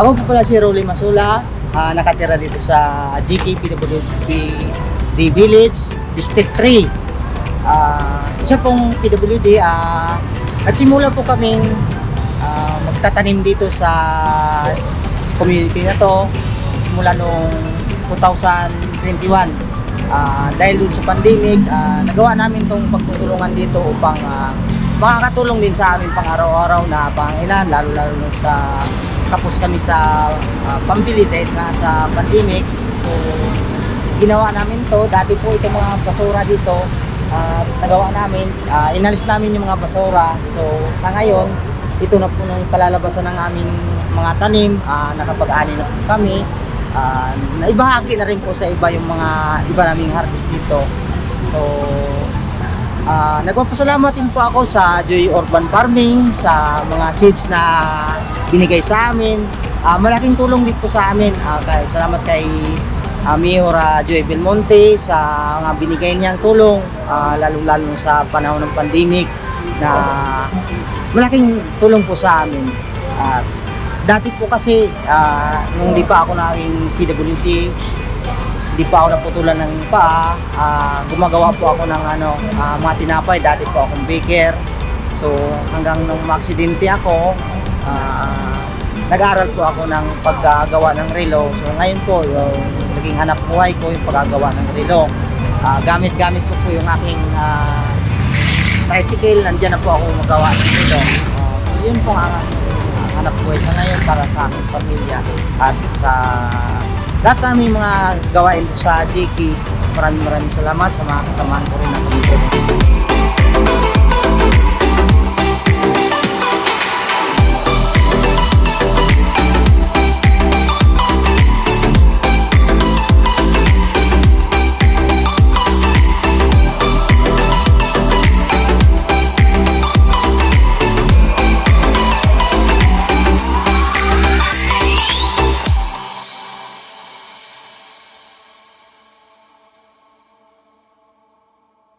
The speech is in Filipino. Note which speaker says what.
Speaker 1: Ako po pala si Rolly Masula, ah, nakatira dito sa GKPWD Village, District 3. Ah, isa pong PWD, ah, nagsimula po kaming ah, magtatanim dito sa community na to simula noong 2021. Ah, dahil dun sa pandemic, ah, nagawa namin tong pagtutulungan dito upang ah, makakatulong din sa amin pang araw-araw na pangailan, lalo-lalo sa tapos kami sa uh, pambili dahil nga sa pandemic. So, ginawa namin to. Dati po itong mga basura dito, ah, nagawa namin, ah, inalis namin yung mga basura. So, sa ngayon, ito na po nung kalalabasan ng aming mga tanim, ah, nakapag-ani na po kami. Ah, naibahagi na rin po sa iba yung mga iba naming harvest dito. So, Ah, nagpapasalamat po ako sa Joy Urban Farming sa mga seeds na binigay sa amin. Ah, malaking tulong din po sa amin. Kay, salamat kay uh, Mayor Joy Belmonte sa mga binigay niyang tulong ah, lalong-lalo sa panahon ng pandemic na malaking tulong po sa amin. At dati po kasi ah, nung di pa ako naging PWD, di pa ako naputulan ng paa, ah, gumagawa po ako ng ano, ah, mga tinapay. Dati po akong baker. So hanggang nung maaksidente ako, ah, nag-aral po ako ng paggagawa ng relo. So ngayon po, yung naging hanap buhay ko yung paggagawa ng relo. Ah, gamit-gamit ko po yung aking ah, tricycle. Nandiyan na po ako magawa ng relo. Ah, so yun po ang ah, hanap buhay sa ngayon para sa aking pamilya at sa lahat ng aming mga gawain sa JK. Maraming maraming salamat sa mga kasamahan ko rin ng community.